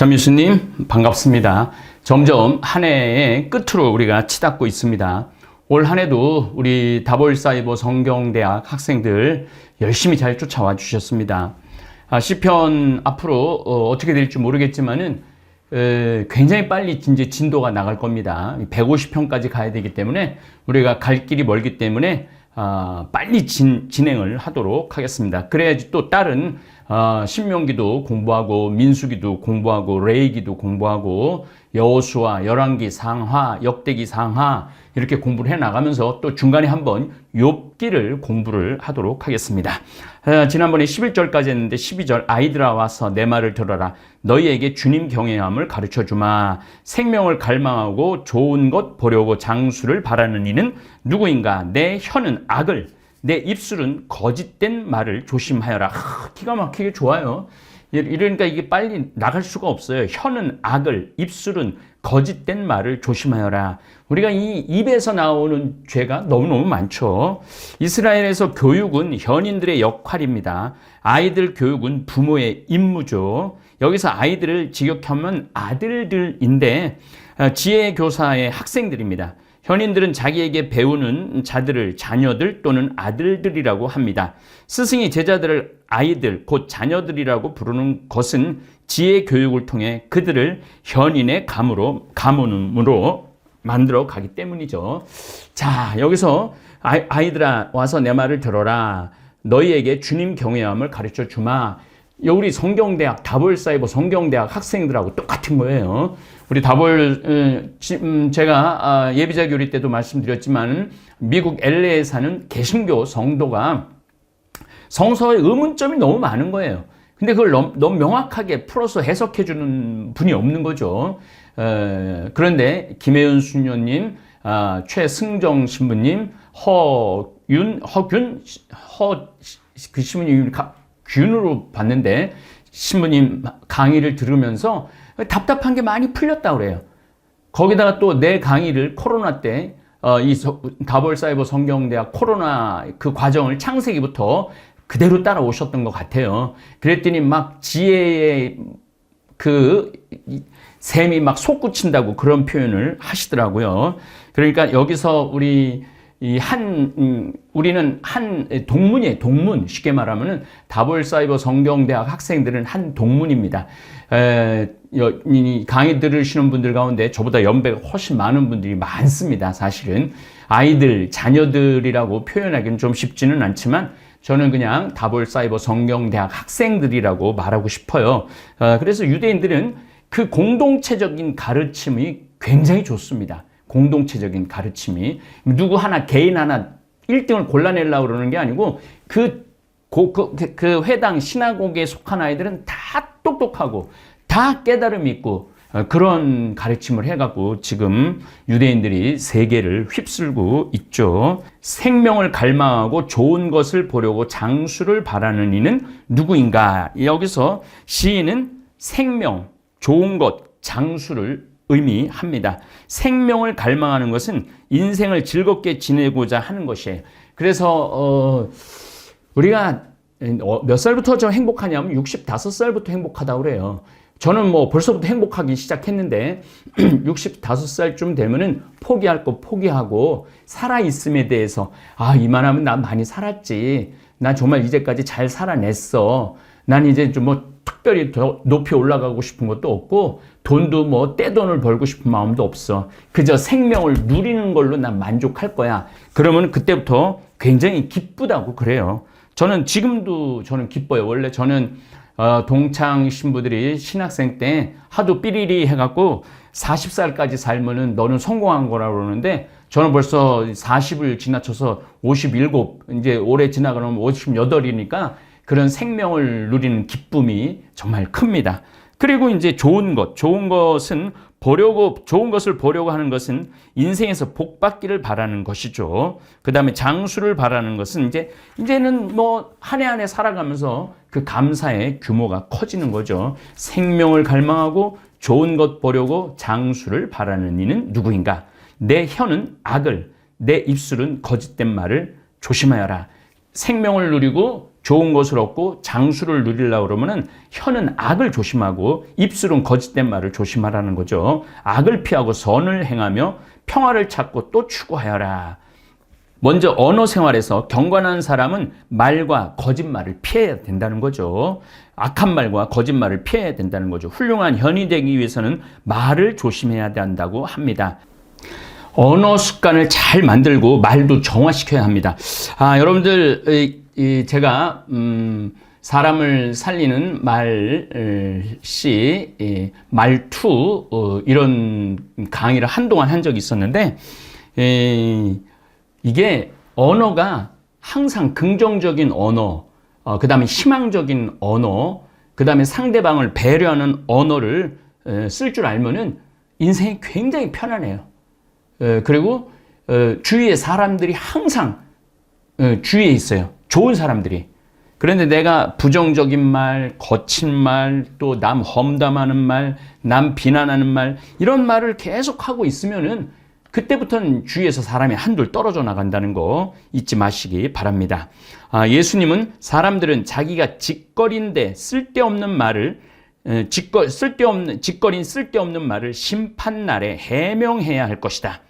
전미수님 반갑습니다. 점점 한 해의 끝으로 우리가 치닫고 있습니다. 올 한 해도 우리 다볼사이버 성경대학 학생들 열심히 잘 쫓아와 주셨습니다. 아, 시편 앞으로 어, 떻게 될지 모르겠지만은 에, 굉장히 빨리 이제 진도가 나갈 겁니다. 150편까지 가야 되기 때문에 우리가 갈 길이 멀기 때문에 아, 빨리 진, 진행을 하도록 하겠습니다. 그래야지 또 다른 아, 신명기도 공부하고 민수기도 공부하고 레이기도 공부하고 여호수아, 열왕기 상하, 역대기 상하 이렇게 공부를 해 나가면서 또 중간에 한번 욥기를 공부를 하도록 하겠습니다. 아, 지난번에 11절까지 했는데 12절 아이들아 와서 내 말을 들어라. 너희에게 주님 경외함을 가르쳐 주마. 생명을 갈망하고 좋은 것 보려고 장수를 바라는 이는 누구인가? 내 혀는 악을 내 입술은 거짓된 말을 조심하여라 하, 기가 막히게 좋아요 이러니까 이게 빨리 나갈 수가 없어요. 혀는 악을, 입술은 거짓된 말을 조심하여라. 우리가 이 입에서 나오는 죄가 너무너무 많죠. 이스라엘에서 교육은 현인들의 역할입니다. 아이들 교육은 부모의 임무죠. 여기서 아이들을 직역하면 아들들인데 지혜 교사의 학생들입니다. 현인들은 자기에게 배우는 자들을 자녀들 또는 아들들이라고 합니다. 스승이 제자들을 아이들, 곧 자녀들이라고 부르는 것은 지혜 교육을 통해 그들을 현인의 감으로, 가문으로 만들어 가기 때문이죠. 자, 여기서 아이들아, 와서 내 말을 들어라. 너희에게 주님 경외함을 가르쳐 주마. 우리 성경대학, 다볼사이버 성경대학 학생들하고 똑같은 거예요. 우리 다볼, 어, 음, 제가 아, 예비자 교리 때도 말씀드렸지만 미국 LA에 사는 개신교 성도가 성서의 의문점이 너무 많은 거예요. 근데 그걸 너무, 너무 명확하게 풀어서 해석해 주는 분이 없는 거죠. 에, 그런데 김혜연 수녀님, 아, 최승정 신부님, 허윤, 허균, 허, 그 신부님 균으로 봤는데 신부님 강의를 들으면서 답답한 게 많이 풀렸다 그래요. 거기다가 또 내 강의를 코로나 때, 어, 이 다볼사이버 성경대학 코로나 그 과정을 창세기부터 그대로 따라오셨던 것 같아요. 그랬더니 막 지혜의 그 샘이 막 솟구친다고 그런 표현을 하시더라고요. 그러니까 여기서 우리 이한 음, 우리는 한 동문이에요. 동문 쉽게 말하면은 다볼 사이버 성경대학 학생들은 한 동문입니다. 에, 이 강의 들으시는 분들 가운데 저보다 연배가 훨씬 많은 분들이 많습니다. 사실은 아이들 자녀들이라고 표현하기는 좀 쉽지는 않지만 저는 그냥 다볼 사이버 성경대학 학생들이라고 말하고 싶어요. 어, 그래서 유대인들은 그 공동체적인 가르침이 굉장히 좋습니다. 공동체적인 가르침이 누구 하나 개인 하나 1등을 골라내려고 그러는 게 아니고 그, 그, 그, 그 회당 시나고기에 속한 아이들은 다 똑똑하고 다 깨달음 있고 어, 그런 가르침을 해갖고 지금 유대인들이 세계를 휩쓸고 있죠. 생명을 갈망하고 좋은 것을 보려고 장수를 바라는 이는 누구인가? 여기서 시인은 생명, 좋은 것, 장수를 의미합니다. 생명을 갈망하는 것은 인생을 즐겁게 지내고자 하는 것이에요. 그래서 어, 우리가 어, 몇 살부터 좀 행복하냐면 65살부터 행복하다고 그래요. 저는 뭐 벌써부터 행복하기 시작했는데 65살쯤 되면은 포기할 거 포기하고 살아있음에 대해서 아 이만하면 나 많이 살았지 나 정말 이제까지 잘 살아냈어 난 이제 좀뭐 특별히 더 높이 올라가고 싶은 것도 없고 돈도 뭐 떼돈을 벌고 싶은 마음도 없어. 그저 생명을 누리는 걸로 난 만족할 거야. 그러면 그때부터 굉장히 기쁘다고 그래요. 저는 지금도 저는 기뻐요. 원래 저는 어, 동창 신부들이 신학생 때 하도 삐리리 해갖고 40살까지 살면은 너는 성공한 거라고 그러는데 저는 벌써 40을 지나쳐서 57, 이제 올해 지나가면 58이니까 그런 생명을 누리는 기쁨이 정말 큽니다. 그리고 이제 좋은 것, 좋은 것은 보려고, 좋은 것을 보려고 하는 것은 인생에서 복 받기를 바라는 것이죠. 그 다음에 장수를 바라는 것은 이제, 이제는 뭐, 한 해 한 해 살아가면서 그 감사의 규모가 커지는 거죠. 생명을 갈망하고 좋은 것 보려고 장수를 바라는 이는 누구인가? 내 혀는 악을, 내 입술은 거짓된 말을 조심하여라. 생명을 누리고 좋은 것을 얻고 장수를 누리려고 그러면은 혀는 악을 조심하고 입술은 거짓된 말을 조심하라는 거죠. 악을 피하고 선을 행하며 평화를 찾고 또 추구하여라. 먼저 언어 생활에서 경건한 사람은 말과 거짓말을 피해야 된다는 거죠. 악한 말과 거짓말을 피해야 된다는 거죠. 훌륭한 현이 되기 위해서는 말을 조심해야 한다고 합니다. 언어 습관을 잘 만들고 말도 정화시켜야 합니다. 아, 여러분들, 이, 이 제가, 음, 사람을 살리는 말씨, 이, 말투, 어, 이런 강의를 한동안 한 적이 있었는데, 이, 이게 언어가 항상 긍정적인 언어, 어, 그 다음에 희망적인 언어, 그 다음에 상대방을 배려하는 언어를 쓸 줄 알면은 인생이 굉장히 편안해요. 에, 그리고 어, 주위에 사람들이 항상 어, 주위에 있어요. 좋은 사람들이. 그런데 내가 부정적인 말, 거친 말, 또 남 험담하는 말, 남 비난하는 말, 이런 말을 계속 하고 있으면은 그때부터는 주위에서 사람이 한둘 떨어져 나간다는 거 잊지 마시기 바랍니다. 아, 예수님은 사람들은 자기가 짓거리인데 쓸데없는 말을 에, 짓거, 쓸데없는, 짓거린 쓸데없는 말을 심판날에 해명해야 할 것이다.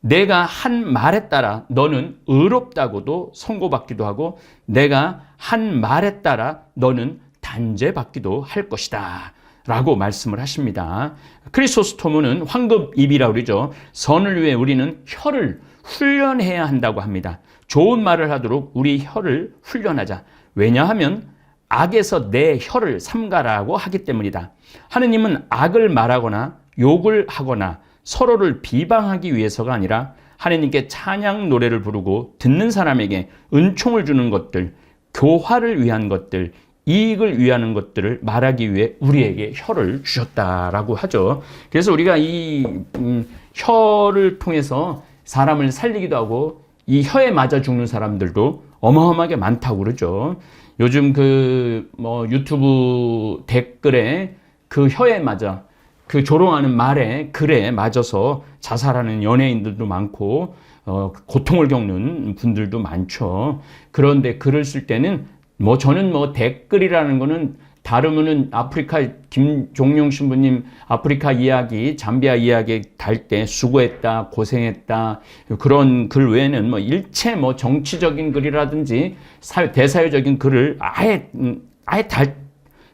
내가 한 말에 따라 너는 의롭다고도 선고받기도 하고 내가 한 말에 따라 너는 단죄받기도 할 것이다. 라고 말씀을 하십니다. 크리소스토무는 황급입이라고 그러죠. 선을 위해 우리는 혀를 훈련해야 한다고 합니다. 좋은 말을 하도록 우리 혀를 훈련하자. 왜냐하면 악에서 내 혀를 삼가라고 하기 때문이다. 하느님은 악을 말하거나 욕을 하거나 서로를 비방하기 위해서가 아니라 하느님께 찬양 노래를 부르고 듣는 사람에게 은총을 주는 것들, 교화를 위한 것들, 이익을 위하는 것들을 말하기 위해 우리에게 혀를 주셨다라고 하죠. 그래서 우리가 이 음, 혀를 통해서 사람을 살리기도 하고 이 혀에 맞아 죽는 사람들도 어마어마하게 많다고 그러죠. 요즘 그 뭐 유튜브 댓글에 그 혀에 맞아 그 조롱하는 말에 글에 맞아서 자살하는 연예인들도 많고 어, 고통을 겪는 분들도 많죠. 그런데 글을 쓸 때는 뭐 저는 뭐 댓글이라는 거는 다르면은 아프리카 김종용 신부님 아프리카 이야기 잠비아 이야기 달 때 수고했다 고생했다 그런 글 외에는 뭐 일체 뭐 정치적인 글이라든지 사회, 대사회적인 글을 아예 음, 아예 달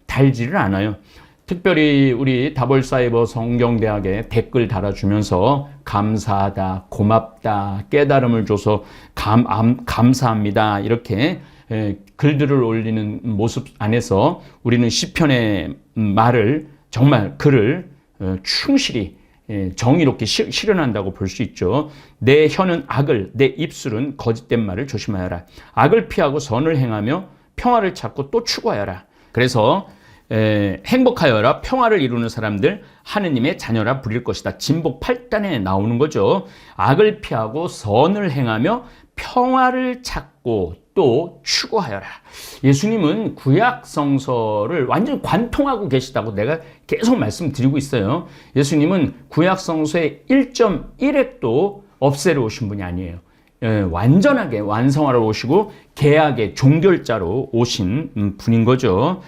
달지를 않아요. 특별히 우리 다볼사이버 성경대학에 댓글 달아주면서 감사하다, 고맙다, 깨달음을 줘서 감, 감 감사합니다. 이렇게 에, 글들을 올리는 모습 안에서 우리는 시편의 말을 정말 글을 어, 충실히 에, 정의롭게 시, 실현한다고 볼 수 있죠. 내 혀는 악을, 내 입술은 거짓된 말을 조심하여라. 악을 피하고 선을 행하며 평화를 찾고 또 추구하여라. 그래서 에, 행복하여라 평화를 이루는 사람들 하느님의 자녀라 부릴 것이다. 진복 8단에 나오는 거죠. 악을 피하고 선을 행하며 평화를 찾고 또 추구하여라. 예수님은 구약 성서를 완전히 관통하고 계시다고 내가 계속 말씀드리고 있어요. 예수님은 구약 성서의 1.1획도 없애러 오신 분이 아니에요. 예, 완전하게 완성하러 오시고 계약의 종결자로 오신 음, 분인 거죠.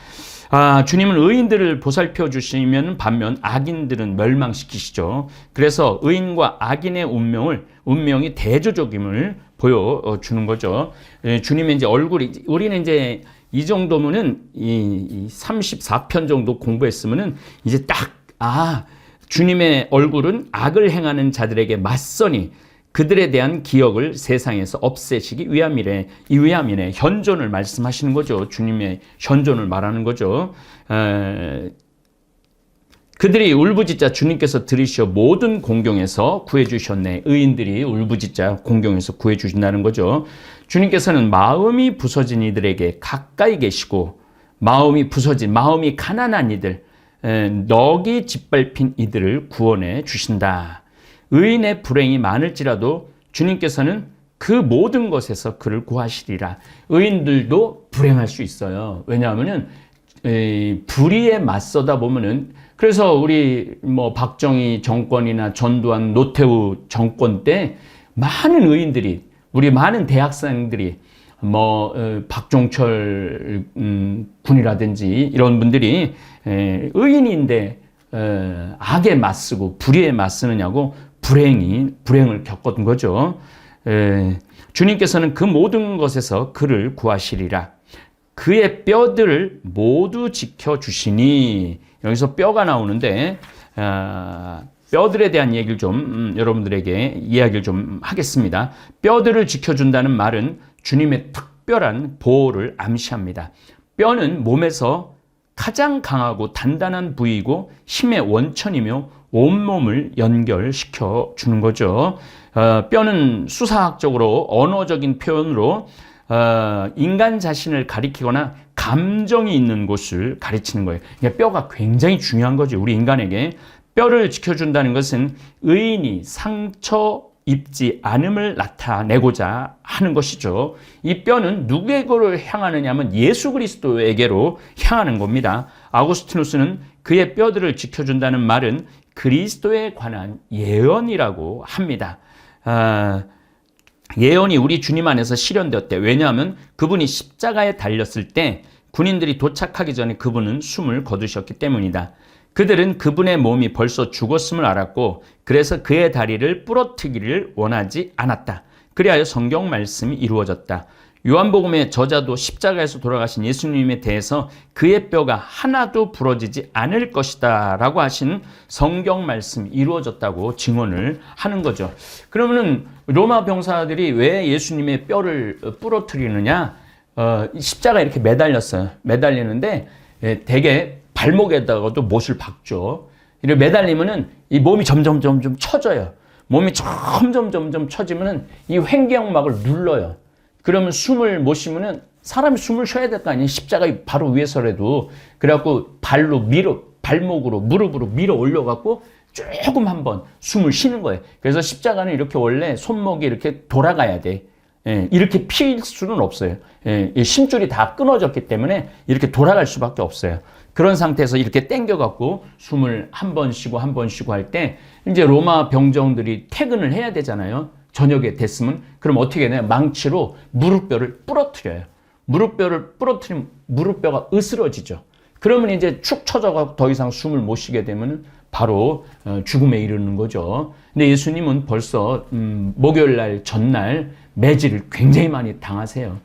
아, 주님은 의인들을 보살펴 주시면 반면 악인들은 멸망시키시죠. 그래서 의인과 악인의 운명을 운명이 대조적임을 보여 주는 거죠. 예, 주님의 이제 얼굴이 우리는 이제 이 정도면은 이, 이 34편 정도 공부했으면은 이제 딱 아, 주님의 얼굴은 악을 행하는 자들에게 맞서니 그들에 대한 기억을 세상에서 없애시기 위함이래. 이 위함이네. 현존을 말씀하시는 거죠. 주님의 현존을 말하는 거죠. 에, 그들이 울부짖자 주님께서 들으시어 모든 공경에서 구해주셨네. 의인들이 울부짖자 공경에서 구해주신다는 거죠. 주님께서는 마음이 부서진 이들에게 가까이 계시고 마음이 부서진 마음이 가난한 이들 에, 넋이 짓밟힌 이들을 구원해 주신다. 의인의 불행이 많을지라도 주님께서는 그 모든 것에서 그를 구하시리라. 의인들도 불행할 수 있어요. 왜냐하면은 불의에 맞서다 보면은 그래서 우리 뭐 박정희 정권이나 전두환 노태우 정권 때 많은 의인들이 우리 많은 대학생들이 뭐 어, 박종철 음, 군이라든지 이런 분들이 에, 의인인데 어, 악에 맞서고 불의에 맞서느냐고 불행이 불행을 겪었던 거죠. 에, 주님께서는 그 모든 것에서 그를 구하시리라. 그의 뼈들을 모두 지켜 주시니 여기서 뼈가 나오는데 아, 뼈들에 대한 얘기를 좀 음, 여러분들에게 이야기를 좀 하겠습니다. 뼈들을 지켜준다는 말은 주님의 특별한 보호를 암시합니다. 뼈는 몸에서 가장 강하고 단단한 부위이고 힘의 원천이며 온몸을 연결시켜 주는 거죠. 어, 뼈는 수사학적으로 언어적인 표현으로 어, 인간 자신을 가리키거나 감정이 있는 곳을 가리치는 거예요. 그러니까 뼈가 굉장히 중요한 거죠. 우리 인간에게 뼈를 지켜준다는 것은 의인이 상처 입지 않음을 나타내고자 하는 것이죠. 이 뼈는 누구에게로 향하느냐면 예수 그리스도에게로 향하는 겁니다. 아우구스티누스는 그의 뼈들을 지켜준다는 말은 그리스도에 관한 예언이라고 합니다. 아, 예언이 우리 주님 안에서 실현되었대. 왜냐하면 그분이 십자가에 달렸을 때 군인들이 도착하기 전에 그분은 숨을 거두셨기 때문이다. 그들은 그분의 몸이 벌써 죽었음을 알았고 그래서 그의 다리를 부러뜨기를 원하지 않았다. 그리하여 성경 말씀이 이루어졌다. 요한복음의 저자도 십자가에서 돌아가신 예수님에 대해서 그의 뼈가 하나도 부러지지 않을 것이다 라고 하신 성경 말씀이 이루어졌다고 증언을 하는 거죠. 그러면은 로마 병사들이 왜 예수님의 뼈를 부러뜨리느냐? 어, 십자가 이렇게 매달렸어요. 매달리는데 예, 대개 발목에다가도 못을 박죠. 이렇게 매달리면은 이 몸이 점점 점점 처져요. 몸이 점점 점점 처지면은 이 횡격막을 눌러요. 그러면 숨을 못 쉬면은 사람이 숨을 쉬어야 될 거 아니에요. 십자가 바로 위에서라도. 그래갖고 발로 밀어, 발목으로, 무릎으로 밀어 올려갖고 조금 한번 숨을 쉬는 거예요. 그래서 십자가는 이렇게 원래 손목이 이렇게 돌아가야 돼. 예, 이렇게 필 수는 없어요. 예, 심줄이 다 끊어졌기 때문에 이렇게 돌아갈 수밖에 없어요. 그런 상태에서 이렇게 땡겨갖고 숨을 한 번 쉬고 한 번 쉬고 할 때 이제 로마 병정들이 퇴근을 해야 되잖아요. 저녁에 됐으면 그럼 어떻게 해야 되냐 망치로 무릎뼈를 부러뜨려요. 무릎뼈를 부러뜨리면 무릎뼈가 으스러지죠. 그러면 이제 축 처져가고 더 이상 숨을 못 쉬게 되면 바로 어, 죽음에 이르는 거죠. 근데 예수님은 벌써 음, 목요일 날 전날 매질을 굉장히 많이 당하세요.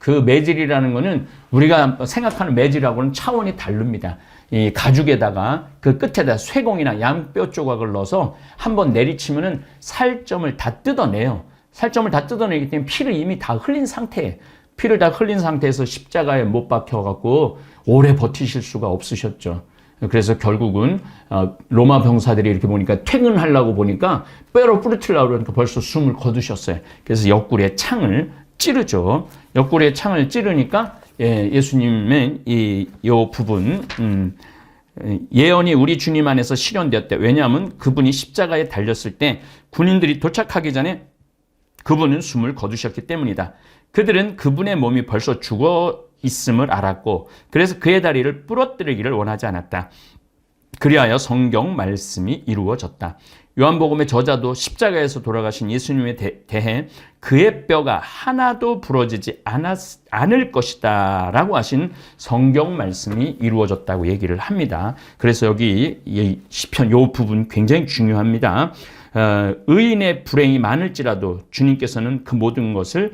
그 매질이라는 거는 우리가 생각하는 매질하고는 차원이 다릅니다. 이 가죽에다가 그 끝에다 쇠공이나 양뼈 조각을 넣어서 한번 내리치면은 살점을 다 뜯어내요. 살점을 다 뜯어내기 때문에 피를 이미 다 흘린 상태에 피를 다 흘린 상태에서 십자가에 못 박혀갖고 오래 버티실 수가 없으셨죠. 그래서 결국은 어, 로마 병사들이 이렇게 보니까 퇴근하려고 보니까 뼈로 부르트려고 그러니까 벌써 숨을 거두셨어요. 그래서 옆구리에 창을 찌르죠. 옆구리에 창을 찌르니까 예, 예수님의 이, 요 부분, 음, 예언이 우리 주님 안에서 실현되었대. 왜냐하면 그분이 십자가에 달렸을 때 군인들이 도착하기 전에 그분은 숨을 거두셨기 때문이다. 그들은 그분의 몸이 벌써 죽어 있음을 알았고, 그래서 그의 다리를 부러뜨리기를 원하지 않았다. 그리하여 성경 말씀이 이루어졌다. 요한복음의 저자도 십자가에서 돌아가신 예수님에 대, 해 그의 뼈가 하나도 부러지지 않았, 않을 것이다 라고 하신 성경 말씀이 이루어졌다고 얘기를 합니다. 그래서 여기 이 시편 요 부분 굉장히 중요합니다. 어, 의인의 불행이 많을지라도 주님께서는 그 모든 것을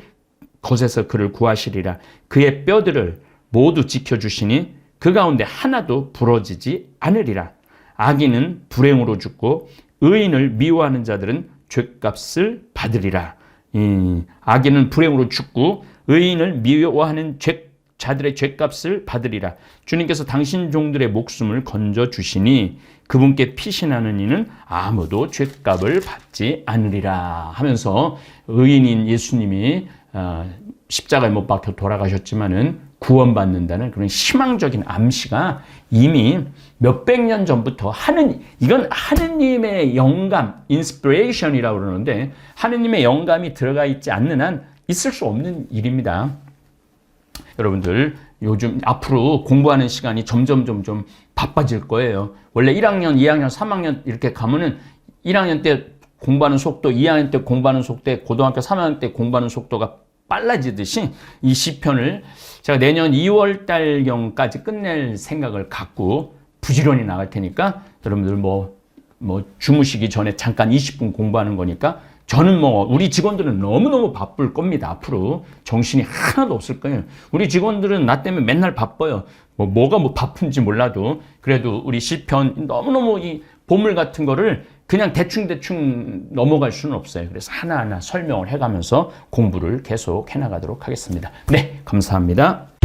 것에서 그를 구하시리라. 그의 뼈들을 모두 지켜주시니 그 가운데 하나도 부러지지 않으리라. 악인은 불행으로 죽고 의인을 미워하는 자들은 죄값을 받으리라. 이 악인은 불행으로 죽고 의인을 미워하는 죄, 자들의 죄값을 받으리라. 주님께서 당신 종들의 목숨을 건져 주시니 그분께 피신하는 이는 아무도 죄값을 받지 않으리라 하면서 의인인 예수님이 어, 십자가에 못 박혀 돌아가셨지만은 구원받는다는 그런 희망적인 암시가 이미 몇백 년 전부터 하는 이건 하느님의 영감, 인스피레이션이라고 그러는데 하느님의 영감이 들어가 있지 않는 한 있을 수 없는 일입니다. 여러분들 요즘 앞으로 공부하는 시간이 점점 점점 바빠질 거예요. 원래 1학년, 2학년, 3학년 이렇게 가면은 1학년 때 공부하는 속도, 2학년 때 공부하는 속도, 고등학교 3학년 때 공부하는 속도가 빨라지듯이 이 시편을 제가 내년 2월 달경까지 끝낼 생각을 갖고 부지런히 나갈 테니까 여러분들 뭐, 뭐 주무시기 전에 잠깐 20분 공부하는 거니까 저는 뭐 우리 직원들은 너무너무 바쁠 겁니다. 앞으로 정신이 하나도 없을 거예요. 우리 직원들은 나 때문에 맨날 바빠요. 뭐 뭐가 뭐 바쁜지 몰라도 그래도 우리 시편 너무너무 이 보물 같은 거를 그냥 대충대충 넘어갈 수는 없어요. 그래서 하나하나 설명을 해가면서 공부를 계속 해나가도록 하겠습니다. 네, 감사합니다.